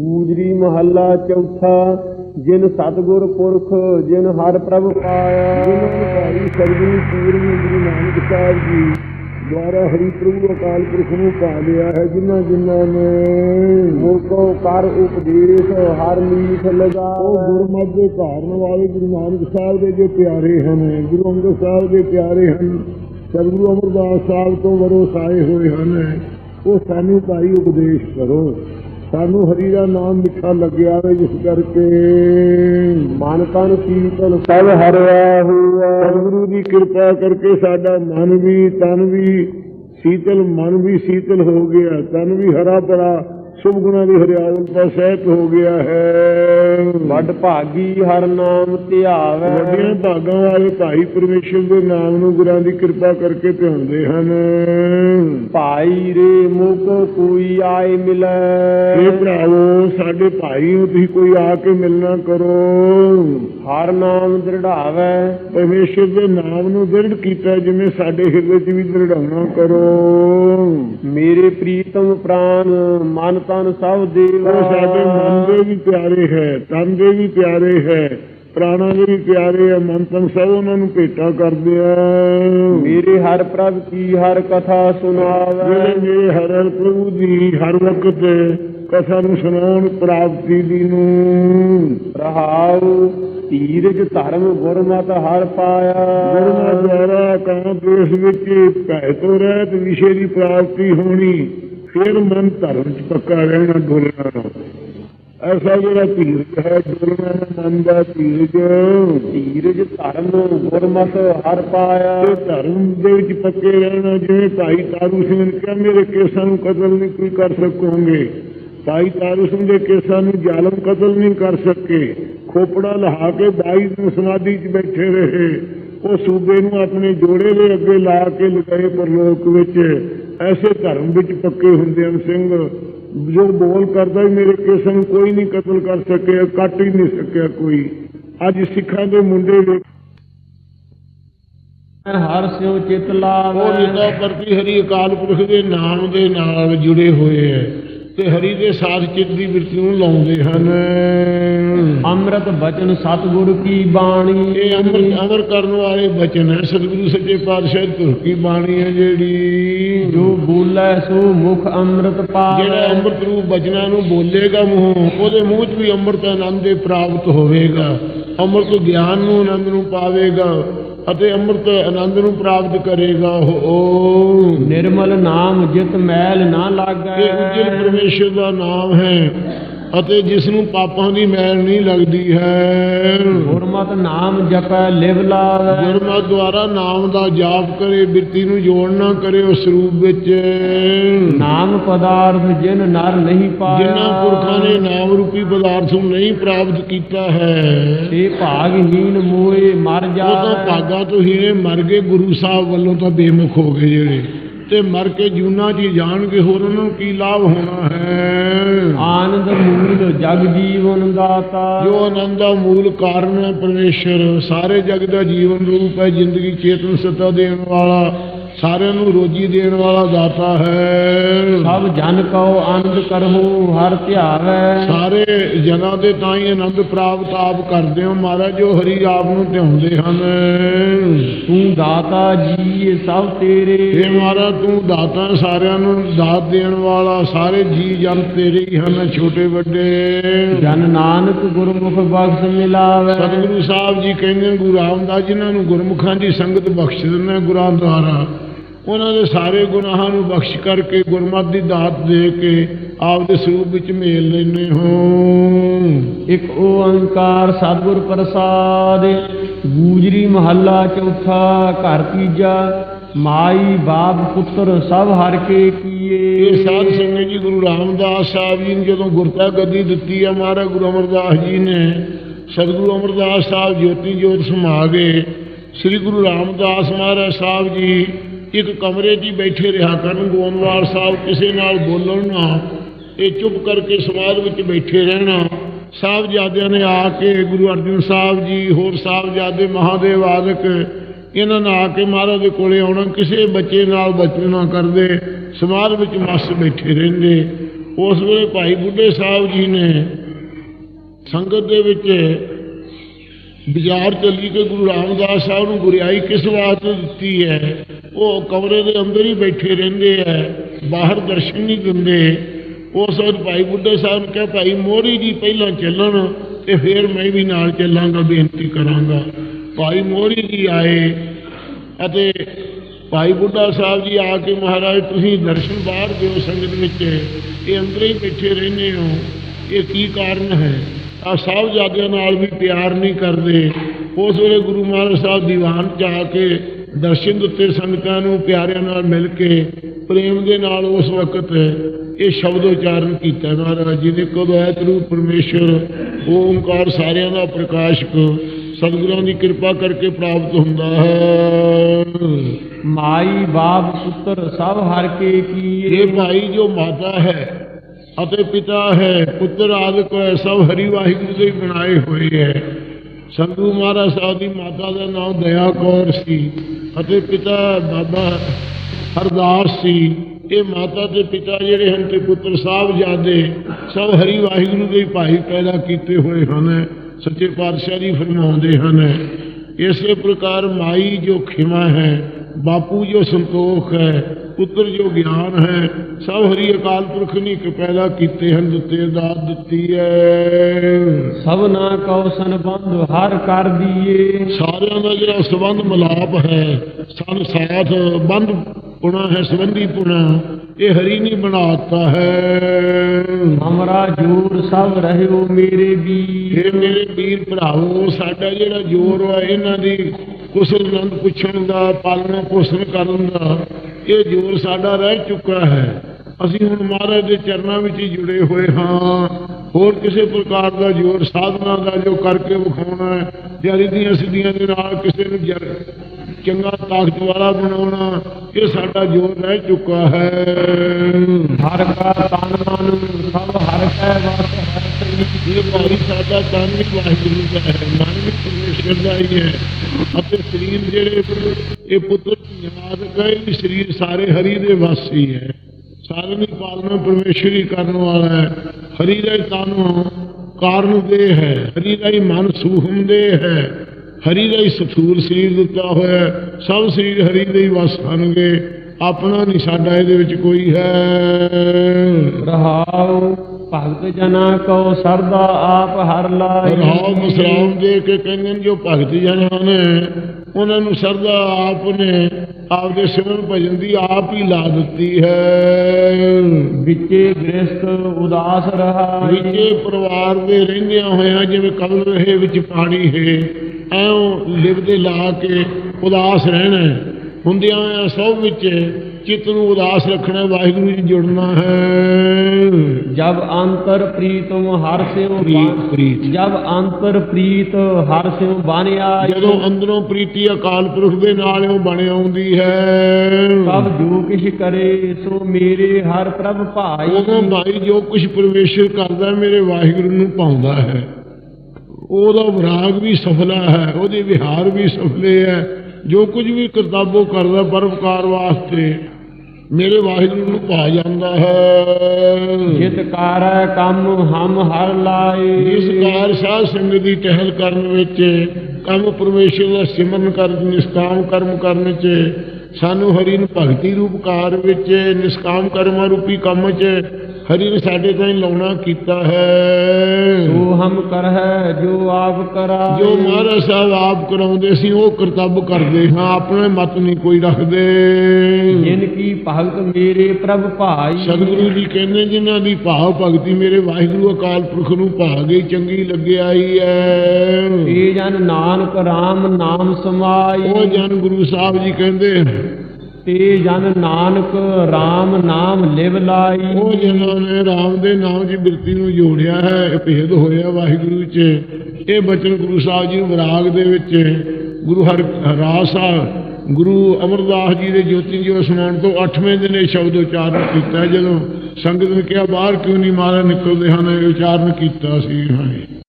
ਗੂਜਰੀ ਮਹੱਲਾ ਚੌਥਾ, ਜਿਨ ਸਤਗੁਰ ਪੁਰਖ, ਜਿਨ ਹਰ ਪ੍ਰਭ ਪਾਇਆ। ਜਿਨ੍ਹਾਂ ਨੂੰ ਭਾਈ ਸਰਦੀ ਪੂਰਨੀ ਗੁਰੂ ਨਾਨਕ ਸਾਹਿਬ ਜੀ ਦੁਆਰਾ ਹਰੀ ਪ੍ਰਭੂ ਅਕਾਲ ਪੁਰਖ ਨੂੰ ਪਾ ਲਿਆ ਹੈ, ਜਿਨ੍ਹਾਂ ਜਿਨ੍ਹਾਂ ਨੇ ਮੋਕੋ ਕਰ ਉਪਦੇਸ਼, ਹਰ ਮੀਠ ਉਹ ਲਗਾਵੇ ਗੁਰਮਤਿ ਦੇ ਧਾਰਨ ਵਾਲੇ ਗੁਰੂ ਨਾਨਕ ਸਾਹਿਬ ਦੇ ਜੋ ਪਿਆਰੇ ਹਨ, ਗੁਰੂ ਅੰਗਦ ਸਾਹਿਬ ਦੇ ਪਿਆਰੇ ਹਨ, ਸਤਿਗੁਰੂ ਅਮਰਦਾਸ ਸਾਹਿਬ ਤੋਂ ਵਰੋਸਾਏ ਹੋਏ ਹਨ। ਉਹ ਸਾਨੂੰ ਭਾਈ ਉਪਦੇਸ਼ ਕਰੋ। ਸਾਨੂੰ ਹਰੀ ਦਾ ਨਾਮ ਮਿੱਠਾ ਲੱਗਿਆ ਵੇ ਜਿਸ ਕਰਕੇ ਮਨ ਤਨ ਕੀਰਤਨ ਸਭ ਹਰਿਆ ਹੋਇਆ। ਸਤਿਗੁਰੂ ਦੀ ਕਿਰਪਾ ਕਰਕੇ ਸਾਡਾ ਮਨ ਵੀ ਤਨ ਵੀ ਸੀਤਲ ਮਨ ਵੀ ਸੀਤਲ ਹੋ ਗਿਆ ਤਨ ਵੀ ਹਰਾ ਭਰਾ। ਸੁਭ ਗੁਣਾਂ ਦੀ ਹਰਿਆਵਲ ਦਾ ਸਹਿਤ ਹੋ ਗਿਆ ਹੈ। ਵੱਡ ਭਾਗੀ ਹਰ ਨਾਮ ਧਿਆਵੇ। ਵੱਡੀਆਂ ਭਾਗਾਂ ਵਾਲੇ ਭਾਈ ਪਰਮੇਸ਼ਰ ਦੇ ਨਾਮ ਨੂੰ ਗੁਰਾਂ ਦੀ ਕਿਰਪਾ ਕਰਕੇ ਧਿਆਉਂਦੇ ਹਨ। ਭਾਈ ਰੇ ਮੁਕ ਕੋਈ ਆਏ ਮਿਲੈ। ਇਹ ਭਰਾਵੋ ਸਾਡੇ ਭਾਈ ਨੂੰ ਤੁਸੀਂ ਕੋਈ ਆ ਕੇ ਮਿਲਣਾ ਕਰੋ। ਹਰ ਨਾਮ ਦ੍ਰਿੜਾਵੇ। ਪਰਮੇਸ਼ਰ ਦੇ ਨਾਮ ਨੂੰ ਦ੍ਰਿੜ ਕੀਤਾ ਜਿਵੇਂ ਸਾਡੇ ਹਿਰਦੇ 'ਚ ਵੀ ਦ੍ਰਿੜਾਉਣਾ ਕਰੋ। ਮੇਰੇ ਪ੍ਰੀਤਮ ਪ੍ਰਾਨ ਮਨ ਤਨ ਸਭ ਦੇਵਾ। ਉਹ ਸਾਡੇ ਮਨ ਦੇ ਵੀ ਪਿਆਰੇ ਹੈ ਤਨ ਦੇ ਵੀ ਪਿਆਰੇ ਹੈ ਪ੍ਰਾਣਾਂ ਦੇ ਵੀ ਪਿਆਰੇ ਹੈ ਮਨ ਤਨ ਸਭ ਉਹਨਾਂ ਨੂੰ ਭੇਟਾ ਕਰਦੇ ਆ। ਮੇਰੇ ਹਰ ਪ੍ਰਭ ਕੀ ਹਰ ਕਥਾ ਸੁਣਾਵੇ। ਮੇਰੇ ਹਰ ਹਰ ਪ੍ਰਭੂ ਦੀ ਹਰ ਵਕਤ ਕਥਾ ਨੂੰ ਸੁਣਾਉਣ ਪ੍ਰਾਪਤੀ ਦੀ ਨੂੰ ਰਹਾਉ ਧੀਰਜ ਧਰਮ ਗੁਰਮਤਿ ਹਰ ਪਾਇਆ। ਗੁਰਮਾ ਦੁਆਰਾ ਕਾਂ ਦੇਸ਼ ਵਿੱਚ ਭੈ ਤੋਂ ਰਹਿਤ ਵਿਸ਼ੇ ਦੀ ਪ੍ਰਾਪਤੀ ਹੋਣੀ। ਫਿਰ ਮਨ ਧਰਮ ਚ ਪੱਕਾ ਰਹਿਣਾ ਡੋਲਣਾ ਨਾ ਐਸਾ ਜਿਹੜਾ ਧੀਰਜ ਹੈ ਡੋਲਣਾ ਨਾ ਮਨ ਦਾ ਧੀਰਜ। ਧੀਰਜ ਧਰਮ ਗੁਰਮਤਿ ਹਰ ਪਾਇਆ। ਧਰਮ ਦੇ ਵਿੱਚ ਪੱਕੇ ਰਹਿਣਾ ਜਿਵੇਂ ਭਾਈ ਤਾਰੂ ਸਿੰਘ ਨੇ ਕਿਹਾ ਮੇਰੇ ਕੇਸਾਂ ਨੂੰ ਕਤਲ ਨਹੀਂ ਕੋਈ ਕਰ ਸਕੋਗੇ। ਭਾਈ ਤਾਰੂ ਸਿੰਘ ਦੇ ਕੇਸਾਂ ਨੂੰ ਜ਼ਾਲਮ ਕਤਲ ਨਹੀਂ ਕਰ ਸਕੇ। ਖੋਪੜਾ ਲਹਾ ਕੇ ਬਾਈ ਨੂੰ ਸਮਾਧੀ 'ਚ ਬੈਠੇ ਰਹੇ। ਉਹ ਸੂਬੇ ਨੂੰ ਆਪਣੇ ਜੋੜੇ ਦੇ ਅੱਗੇ ਲਾ ਕੇ ਲਗਾਏ ਪਰਲੋਕ ਵਿੱਚ। ਐਸੇ ਧਰਮ ਵਿੱਚ ਪੱਕੇ ਹੁੰਦੇ ਹਨ ਸਿੰਘ ਜੋ ਬੋਲ ਕਰਦਾ ਵੀ ਮੇਰੇ ਕੇਸਾਂ ਨੂੰ ਕੋਈ ਨਹੀਂ ਕਤਲ ਕਰ ਸਕਿਆ ਕੱਟ ਹੀ ਨਹੀਂ ਸਕਿਆ ਕੋਈ। ਅੱਜ ਸਿੱਖਾਂ ਦੇ ਮੁੰਡੇ ਵੇਖ ਹਰ ਸਿਉ ਚਿਤ ਉਹ ਲਾਵੇ ਨਿਦਾ ਪ੍ਰਤੀ ਹਰੀ ਅਕਾਲ ਪੁਰਖ ਦੇ ਨਾਮ ਦੇ ਨਾਲ ਜੁੜੇ ਹੋਏ ਹੈ। ਤੇ ਹਰੀ ਦੇ ਸਾਥ ਚਿੱਤ ਦੀ ਬਿਰਤੀ ਨੂੰ ਲਾਉਂਦੇ ਹਨ। ਅੰਮ੍ਰਿਤ ਬਚਨ ਸਤਿਗੁਰ ਕੀ ਬਾਣੀ? ਇਹ ਅਮਰ ਅਮਰ ਕਰਨ ਵਾਲੇ ਬਚਨ ਹੈ। ਸਤਿਗੁਰੂ ਸੱਚੇ ਪਾਤਸ਼ਾਹ ਧੁਰ ਕੀ ਬਾਣੀ ਹੈ ਜਿਹੜੀ? ਜੋ ਬੋਲੇ ਸੋ ਮੁਖ ਅੰਮ੍ਰਿਤ ਪਾਵੇ ਜਿਹੜਾ ਅੰਮ੍ਰਿਤ ਰੂਪ ਬਚਨਾਂ ਨੂੰ ਬੋਲੇਗਾ ਮੂੰਹੋਂ ਉਹਦੇ ਮੂੰਹ 'ਚ ਵੀ ਅੰਮ੍ਰਿਤ ਆਨੰਦ ਦੇ ਪ੍ਰਾਪਤ ਹੋਵੇਗਾ। ਅੰਮ੍ਰਿਤ ਗਿਆਨ ਨੂੰ ਆਨੰਦ ਨੂੰ ਪਾਵੇਗਾ ਅਤੇ ਅੰਮ੍ਰਿਤ ਆਨੰਦ ਨੂੰ ਪ੍ਰਾਪਤ ਕਰੇਗਾ। ਉਹ ਨਿਰਮਲ ਨਾਮ ਜਿਤ ਮੈਲ ਨਾ ਲਾਗੈ। ਇਹ ਉਜਲ ਪਰਮੇਸ਼ਰ ਦਾ ਨਾਮ ਹੈ। ਅਤੇ ਜਿਸ ਨੂੰ ਪਾਪਾਂ ਦੀ ਮੈਲ ਨਹੀਂ ਲੱਗਦੀ ਹੈ। ਗੁਰਮਤਿ ਨਾਮ ਜਪੈ ਲਿਵ ਲਾਵੇ ਗੁਰਮਤਿ ਦੁਆਰਾ ਨਾਮ ਦਾ ਜਾਪ ਕਰੇ ਬਿਰਤੀ ਨੂੰ ਜੋੜਨਾ ਕਰੇ ਉਸ ਰੂਪ ਵਿੱਚ। ਨਾਮ ਪਦਾਰਥ ਜਿਨ ਨਰ ਨਹੀਂ ਪਾਇਆ। ਜਿਨ੍ਹਾਂ ਪੁਰਖਾਂ ਨੇ ਨਾਮ ਰੂਪੀ ਪਦਾਰਥ ਨੂੰ ਨਹੀਂ ਪ੍ਰਾਪਤ ਕੀਤਾ ਹੈ। ਤੇ ਭਾਗਹੀਨ ਮੋਏ ਮਰ ਉਹ ਤਾਂ ਭਾਗਾ ਤੋਂ ਹੀ ਨੇ ਮਰ ਗਏ ਗੁਰੂ ਸਾਹਿਬ ਵੱਲੋਂ ਤਾਂ ਬੇਮੁਖ ਹੋ ਗਏ ਜਿਹੜੇ। ਤੇ ਮਰ ਕੇ ਜੂਨਾ ਜੀ ਜਾਣਗੇ ਹੋਰ ਉਹਨਾਂ ਨੂੰ ਕੀ ਲਾਭ ਹੋਣਾ ਹੈ? ਆਨੰਦ ਮੂਲ ਜਗ ਜੀਵਨ ਦਾਤਾ। ਜੋ ਆਨੰਦ ਦਾ ਮੂਲ ਕਾਰਨ ਹੈ ਪਰਮੇਸ਼ਰ ਸਾਰੇ ਜਗ ਦਾ ਜੀਵਨ ਰੂਪ ਹੈ ਜ਼ਿੰਦਗੀ ਚੇਤਨ ਸਤਾ ਦੇਣ ਵਾਲਾ। ਸਾਰਿਆਂ ਨੂੰ ਰੋਜੀ ਦੇਣ ਵਾਲਾ ਦਾਤਾ ਹੈ। ਸਭ ਜਨ ਕਉ ਆਨੰਦ ਕਰਹੁ ਹਰ ਧਿਆਵੇ। ਸਾਰੇ ਜਨਾਂ ਦੇ ਤਾਂ ਹੀ ਆਨੰਦ ਪ੍ਰਾਪਤ ਆਪ ਕਰਦੇ ਹੋ। ਮਹਾਰਾਜ ਜੋ ਹਰੀ ਆਪ ਨੂੰ ਧਿਆਉਂਦੇ ਹਨ। ਤੂੰ ਦਾਤਾ ਜੀ ਸਭ ਤੇਰੇ। ਇਹ ਮਹਾਰਾਜ ਤੂੰ ਦਾਤਾ ਸਾਰਿਆਂ ਨੂੰ ਦਾਤ ਦੇਣ ਵਾਲਾ। ਸਾਰੇ ਜੀ ਜਨ ਤੇਰੇ ਹੀ ਹਨ ਛੋਟੇ ਵੱਡੇ। ਜਨ ਨਾਨਕ ਗੁਰਮੁਖ ਬਖਸ਼ ਮਿਲਾਵੇ। ਸਤਿਗੁਰੂ ਸਾਹਿਬ ਜੀ ਕਹਿੰਦੇ ਗੁਰੂ ਰਾਮਦਾਸ ਜਿਨ੍ਹਾਂ ਨੂੰ ਗੁਰਮੁਖਾਂ ਦੀ ਸੰਗਤ ਬਖਸ਼ ਦਿੰਦਾ ਗੁਰਾਂ ਦੁਆਰਾ। ਉਹਨਾਂ ਦੇ ਸਾਰੇ ਗੁਨਾਹਾਂ ਨੂੰ ਬਖਸ਼ ਕਰਕੇ ਗੁਰਮਤਿ ਦੀ ਦਾਤ ਦੇ ਕੇ ਆਪ ਦੇ ਸਰੂਪ ਵਿੱਚ ਮੇਲ ਲੈਨੇ ਹੋ। ਇੱਕ ਓੰਕਾਰ ਸਤਿਗੁਰ ਪ੍ਰਸਾਦ ਗੂਜਰੀ ਮਹੱਲਾ ਚੌਥਾ ਘਰ ਤੀਜਾ ਮਾਈ ਬਾਪ ਪੁੱਤਰ ਸਭ ਹਰ ਕੇ ਕੀਏ। ਇਹ ਸਾਧ ਸੰਗਤ ਜੀ ਗੁਰੂ ਰਾਮਦਾਸ ਸਾਹਿਬ ਜੀ ਨੇ ਜਦੋਂ ਗੁਰਤਾ ਗੱਦੀ ਦਿੱਤੀ ਆ ਮਹਾਰਾਜ ਗੁਰੂ ਅਮਰਦਾਸ ਜੀ ਨੇ ਸਤਿਗੁਰੂ ਅਮਰਦਾਸ ਸਾਹਿਬ ਜੋਤੀ ਜੋਤ ਸਮਾ ਗਏ ਸ੍ਰੀ ਗੁਰੂ ਰਾਮਦਾਸ ਮਹਾਰਾਜ ਸਾਹਿਬ ਜੀ ਇੱਕ ਕਮਰੇ 'ਚ ਹੀ ਬੈਠੇ ਰਿਹਾ ਕਰਨ ਗੋਨਵਾਲ ਸਾਹਿਬ ਕਿਸੇ ਨਾਲ ਬੋਲਣ ਨਾ, ਇਹ ਚੁੱਪ ਕਰਕੇ ਸਮਾਧ ਵਿੱਚ ਬੈਠੇ ਰਹਿਣਾ। ਸਾਹਿਬਜ਼ਾਦਿਆਂ ਨੇ ਆ ਕੇ ਗੁਰੂ ਅਰਜਨ ਸਾਹਿਬ ਜੀ, ਹੋਰ ਸਾਹਿਬਜ਼ਾਦੇ, ਮਹਾਦੇਵ ਆਦਿਕ, ਇਹਨਾਂ ਨੇ ਆ ਕੇ ਮਹਾਰਾਜ ਦੇ ਕੋਲੇ ਆਉਣਾ, ਕਿਸੇ ਬੱਚੇ ਨਾਲ ਬਚਨ ਨਾ ਕਰਦੇ ਸਮਾਧ ਵਿੱਚ ਮਸ ਬੈਠੇ ਰਹਿੰਦੇ। ਉਸ ਵੇਲੇ ਭਾਈ ਬੁੱਢੇ ਸਾਹਿਬ ਜੀ ਨੇ ਸੰਗਤ ਦੇ ਵਿੱਚ ਬਾਜ਼ਾਰ ਚੱਲੀ ਕੇ ਗੁਰੂ ਰਾਮਦਾਸ ਸਾਹਿਬ ਨੂੰ ਗੁਰਿਆਈ ਕਿਸ ਵਾਸਤੇ ਦਿੱਤੀ ਹੈ? ਉਹ ਕਮਰੇ ਦੇ ਅੰਦਰ ਹੀ ਬੈਠੇ ਰਹਿੰਦੇ ਹੈ ਬਾਹਰ ਦਰਸ਼ਨ ਨਹੀਂ ਦਿੰਦੇ। ਉਸ ਵਕਤ ਭਾਈ ਬੁੱਢੇ ਸਾਹਿਬ ਨੇ ਕਿਹਾ, ਭਾਈ ਮੋਰੀ ਜੀ ਪਹਿਲਾਂ ਚੱਲਣ ਤੇ ਫਿਰ ਮੈਂ ਵੀ ਨਾਲ ਚੱਲਾਂਗਾ, ਬੇਨਤੀ ਕਰਾਂਗਾ। ਭਾਈ ਮੋਰੀ ਜੀ ਆਏ ਅਤੇ ਭਾਈ ਬੁੱਢਾ ਸਾਹਿਬ ਜੀ ਆ ਕੇ, ਮਹਾਰਾਜ, ਤੁਸੀਂ ਦਰਸ਼ਨ ਬਾਹਰ ਦਿਓ ਸੰਗਤ ਵਿੱਚ। ਇਹ ਅੰਦਰ ਹੀ ਬੈਠੇ ਰਹਿੰਦੇ ਹੋ। ਇਹ ਕੀ ਕਾਰਨ ਹੈ? ਆ ਸਾਹਿਬਜ਼ਾਦਿਆਂ ਨਾਲ ਵੀ ਪਿਆਰ ਨਹੀਂ ਕਰਦੇ। ਉਸ ਵੇਲੇ ਗੁਰੂ ਮਹਾਰਾਜ ਸਾਹਿਬ ਦੀਵਾਨ 'ਚ ਆ ਕੇ ਦਰਸ਼ਨ ਦਿੱਤੇ ਸੰਗਤਾਂ ਨੂੰ ਪਿਆਰਿਆਂ ਨਾਲ ਮਿਲ ਕੇ ਪ੍ਰੇਮ ਦੇ ਨਾਲ ਉਸ ਵਕਤ ਇਹ ਸ਼ਬਦ ਉਚਾਰਨ ਕੀਤਾ ਮਹਾਰਾਜ ਜੀ ਨੇ ਕਦੋਂ ਹੈ ਰੂਪ ਪਰਮੇਸ਼ਰ ਓਮਕਾਰ ਸਾਰਿਆਂ ਦਾ ਪ੍ਰਕਾਸ਼ਕ ਸਤਿਗੁਰਾਂ ਦੀ ਕਿਰਪਾ ਕਰਕੇ ਪ੍ਰਾਪਤ ਹੁੰਦਾ ਹੈ। ਮਾਈ ਬਾਪ ਪੁੱਤਰ ਸਭ ਹਰ ਕੇ ਕੀਏ। ਇਹ ਭਾਈ ਜੋ ਮਾਤਾ ਹੈ ਅਤੇ ਪਿਤਾ ਹੈ, ਪੁੱਤਰ ਆਦਿਕ ਹੈ, ਸਭ ਹਰੀ ਵਾਹਿਗੁਰੂ ਦੇ ਬਣਾਏ ਹੋਏ ਹੈ। ਸੰਧੂ ਮਹਾਰਾਜ ਸਾਹਿਬ ਦੀ ਮਾਤਾ ਦਾ ਨਾਮ ਦਇਆ ਕੌਰ ਸੀ ਅਤੇ ਪਿਤਾ ਬਾਬਾ ਹਰਦਾਸ ਸੀ। ਇਹ ਮਾਤਾ ਤੇ ਪਿਤਾ ਜਿਹੜੇ ਹਨ ਤੇ ਪੁੱਤਰ ਸਾਹਿਬ ਜਾਦੇ ਸਭ ਹਰੀ ਵਾਹਿਗੁਰੂ ਦੇ ਭਾਈ ਪੈਦਾ ਕੀਤੇ ਹੋਏ ਹਨ, ਸੱਚੇ ਪਾਤਸ਼ਾਹ ਜੀ ਫਰਮਾਉਂਦੇ ਹਨ। ਇਸੇ ਪ੍ਰਕਾਰ ਮਾਈ ਜੋ ਖਿਮਾ ਹੈ, ਬਾਪੂ ਜੋ ਸੰਤੋਖ ਹੈ ਪੁੱਤਰ ਜੋ ਗਿਆਨ ਹੈ ਸਭ ਹਰੀ ਅਕਾਲ ਪੁਰਖ ਨੇ ਕਿ ਪੈਦਾ ਕੀਤੇ ਹਨ ਦਿੱਤੇ ਦਾਤ ਦਿੱਤੀ ਹੈ ਸਭਨਾ ਕਉ ਸੰਬੰਧ ਹਰ ਕਰ ਦੀਏ। ਸਾਰਿਆਂ ਦਾ ਜਿਹੜਾ ਸੰਬੰਧ ਮਿਲਾਪ ਹੈ ਸਨ ਸਾਥ ਬੰਧ ਪੁਣਾ ਹੈ ਸੰਬੰਧੀ ਪੁਣਾ ਇਹ ਹਰੀ ਨੇ ਬਣਾਤਾ ਹੈ। ਹਮਰਾ ਜੋਰ ਸਭ ਰਹਿਓ ਮੇਰੇ ਵੀ ਇਹ ਮੇਰੇ ਵੀਰ ਭਰਾਵੋ ਸਾਡਾ ਜਿਹੜਾ ਜੋਰ ਹੈ ਇਹਨਾਂ ਦੀ ਕੁਸਲ ਨੰਦ ਪੁੱਛਣ ਦਾ ਪਾਲਣਾ ਪੋਸ਼ਣ ਕਰਨ ਦਾ ਇਹ ਜੋਰ ਸਾਡਾ ਰਹਿ ਚੁੱਕਾ ਹੈ। ਅਸੀਂ ਹੁਣ ਮਹਾਰਾਜ ਦੇ ਚਰਨਾਂ ਵਿੱਚ ਹੀ ਜੁੜੇ ਹੋਏ ਹਾਂ। ਹੋਰ ਕਿਸੇ ਪ੍ਰਕਾਰ ਦਾ ਜੋਰ, ਸਾਧਨਾ ਦਾ ਜੋ ਕਰਕੇ ਵਿਖਾਉਣਾ ਹੈ ਜਾਂ ਰੀਤੀਆਂ ਸਿੱਧੀਆਂ ਦੇ ਨਾਲ ਕਿਸੇ ਨੂੰ ਜਰ ਚੰਗਾ ਤਾਕਤ ਵਾਲਾ ਬਣਾਉਣਾ, ਇਹ ਸਾਡਾ ਜੋਰ ਰਹਿ ਚੁੱਕਾ ਹੈ। ਹਰ ਕਾ ਤਨ ਮਨ, ਸਭ ਹਰ ਕੈ ਵਸ ਹੈ ਸਹੀ ਇਹ ਭਾਈ ਸਾਡਾ ਤਨ ਵੀ ਵਾਹਿਗੁਰੂ ਦਾ ਹੈ, ਮਨ ਵੀ ਪਰਮੇਸ਼ਰ ਦਾ ਹੀ ਹੈ। ਅਤੇ ਸਰੀਰ ਜਿਹੜੇ ਇਹ ਪੁੱਤਰ ਯਾਦ ਗਏ ਵੀ ਸਰੀਰ ਸਾਰੇ ਹਰੀ ਦੇ ਵਾਸੀ ਹੈ। ਸਾਰਿਆਂ ਦੀ ਪਾਲਣਾ ਪਰਮੇਸ਼ਰ ਹੀ ਕਰਨ ਵਾਲਾ ਹੈ। ਹਰੀ ਦਾ ਹੀ ਤਨ ਕਾਰਨ ਦੇ ਹੈ, ਹਰੀ ਦਾ ਹੀ ਮਨ ਸੂਖਮ ਦੇ ਹੈ। ਹਰੀ ਦਾ ਹੀ ਸਥੂਲ ਸਰੀਰ ਦਿੱਤਾ ਹੋਇਆ। ਸਭ ਸਰੀਰ ਹਰੀ ਦੇ ਹੀ ਵਸ ਹਨਗੇ ਆਪਣਾ ਨਹੀਂ ਸਾਡਾ ਇਹਦੇ ਵਿੱਚ ਕੋਈ ਹੈ। ਰਹਾਉ ਭਗਤ ਜਨਾ ਕਉ ਸਰਦਾ ਆਪ ਹਰ ਲਾਈ ਰਹਾਉ ਮਸਰਾਮ ਦੇ ਕੇ ਕਹਿੰਦੇ ਨੇ ਜੋ ਭਗਤ ਜਨ ਹਨ ਉਹਨਾਂ ਨੂੰ ਸਰਦਾ ਆਪ ਨੇ ਆਪਦੇ ਸਿਮਰਨ ਭਜਨ ਦੀ ਆਪ ਹੀ ਲਾ ਦਿੱਤੀ ਹੈ। ਵਿੱਚੇ ਗ੍ਰਸਤ ਉਦਾਸ ਰਹਾਈ। ਵਿੱਚੇ ਪਰਿਵਾਰ ਦੇ ਰਹਿੰਦਿਆਂ ਹੋਇਆਂ ਜਿਵੇਂ ਕਬਲ ਰਹੇ ਵਿੱਚ ਪਾਣੀ ਹੈ ਐਉਂ ਲਿਵਦੇ ਲਾ ਕੇ ਉਦਾਸ ਰਹਿਣਾ। ਹੁੰਦਿਆਂ ਹੋਇਆਂ ਸਭ ਵਿੱਚ ਚਿੱਤ ਨੂੰ ਉਦਾਸ ਰੱਖਣਾ ਵਾਹਿਗੁਰੂ ਜੀ ਜੁੜਨਾ ਹੈ। ਜਬ ਅੰਤਰ ਪ੍ਰੀਤਮ ਹਰ ਸਿਉ ਪ੍ਰੀਤ ਜਬ ਅੰਤਰ ਪ੍ਰੀਤ ਹਰ ਸਿਉ ਬਨ ਆਈ ਜਦੋਂ ਅੰਦਰੋਂ ਪ੍ਰੀਤੀ ਅਕਾਲ ਪੁਰਖ ਦੇ ਨਾਲ ਉਹ ਬਣ ਆਉਂਦੀ ਹੈ। ਸਭ ਜੋ ਕਿਛ ਕਰੇ ਸੋ ਮੇਰੇ ਹਰ ਪ੍ਰਭ ਭਾਈ। ਉਦੋਂ ਭਾਈ ਜੋ ਕੁਝ ਪਰਮੇਸ਼ਰ ਕਰਦਾ ਮੇਰੇ ਵਾਹਿਗੁਰੂ ਨੂੰ ਪਾਉਂਦਾ ਹੈ। ਉਹਦਾ ਵਿਰਾਗ ਵੀ ਸਫਲਾ ਹੈ ਉਹਦੇ ਵਿਹਾਰ ਵੀ ਸਫਲੇ ਹੈ। ਜੋ ਕੁਝ ਵੀ ਕਰਤੱਵੋ ਕਰਦਾ ਪਰਉਪਕਾਰ ਵਾਸਤੇ ਮੇਰੇ ਵਾਹਿਗੁਰੂ ਨੂੰ ਪਾ ਜਾਂਦਾ ਹੈ। ਜਿਤ ਕਾਰੈ ਕੰਮ ਹਮ ਹਰ ਲਾਏ ਇਸ ਕਾਰ ਸਾਧ ਸੰਗਤ ਦੀ ਟਹਿਲ ਕਰਨ ਵਿੱਚ ਕੰਮ ਪਰਮੇਸ਼ਰ ਦਾ ਸਿਮਰਨ ਕਰਨ ਨਿਸ਼ਕਾਮ ਕਰਮ ਕਰਨ ਚ ਸਾਨੂੰ ਹਰੀ ਨੂੰ ਭਗਤੀ ਰੂਪ ਕਾਰ ਵਿੱਚ ਨਿਸ਼ਕਾਮ ਕਰਮਾਂ ਰੂਪੀ ਕੰਮ ਚ ਹਰੀ ਨੇ ਸਾਡੇ ਤਾਈਂ ਲਾਉਣਾ ਕੀਤਾ ਹੈ। ਸੋ ਹਮ ਕਰਹਿ ਜੋ ਆਪ ਕਰਾਏ। ਜੋ ਮਹਾਰਾਜ ਸਾਹਿਬ ਆਪ ਕਰਾਉਂਦੇ ਸੀ ਉਹ ਕਰਤੱਵ ਕਰਦੇ ਹਾਂ ਆਪਣੇ ਮਤ ਨਹੀਂ ਕੋਈ ਰੱਖਦੇ। ਜਿਨ ਕੀ ਭਗਤ ਮੇਰੇ ਪ੍ਰਭ ਭਾਈ। ਸਤਿਗੁਰੂ ਜੀ ਕਹਿੰਦੇ ਜਿਨ੍ਹਾਂ ਦੀ ਭਾਵ ਭਗਤੀ ਮੇਰੇ ਵਾਹਿਗੁਰੂ ਅਕਾਲ ਪੁਰਖ ਨੂੰ ਭਾ ਗਈ ਚੰਗੀ ਲੱਗਿਆ ਹੀ ਹੈ। ਏ ਜਨ ਨਾਨਕ RAM ਨਾਮ ਸਮਾਈ। ਉਹ ਜਨ ਗੁਰੂ ਸਾਹਿਬ ਜੀ ਕਹਿੰਦੇ ਤੇ ਜਨ ਨਾਨਕ RAM ਨਾਮ ਲਿਵ ਲਾਈ। ਉਹ ਜਿਨ੍ਹਾਂ ਨੇ ਰਾਮ ਦੇ ਨਾਮ ਦੀ ਬਿਰਤੀ ਨੂੰ ਜੋੜਿਆ ਹੈ ਭੇਦ ਹੋਇਆ ਵਾਹਿਗੁਰੂ ਚ ਇਹ ਬਚਨ ਗੁਰੂ ਸਾਹਿਬ ਜੀ ਨੂੰ ਵਿਰਾਗ ਦੇ ਵਿੱਚ ਗੁਰੂ ਹਰ ਰਾਸ ਸਾਹਿਬ ਗੁਰੂ ਅਮਰਦਾਸ ਜੀ ਦੇ ਜੋਤੀ ਜੀ ਸਮਾਨ ਤੋਂ 8ਵੇਂ ਦਿਨ ਇਹ ਸ਼ਬਦ ਉਚਾਰਨ ਕੀਤਾ, ਜਦੋਂ ਸੰਗਤ ਨੇ ਕਿਹਾ, ਬਾਹਰ ਕਿਉਂ ਨਹੀਂ ਮਾਰਾ ਨਿਕਲਦੇ ਹਨ, ਇਹ ਉਚਾਰਨ ਕੀਤਾ ਸੀ, ਹਾਂ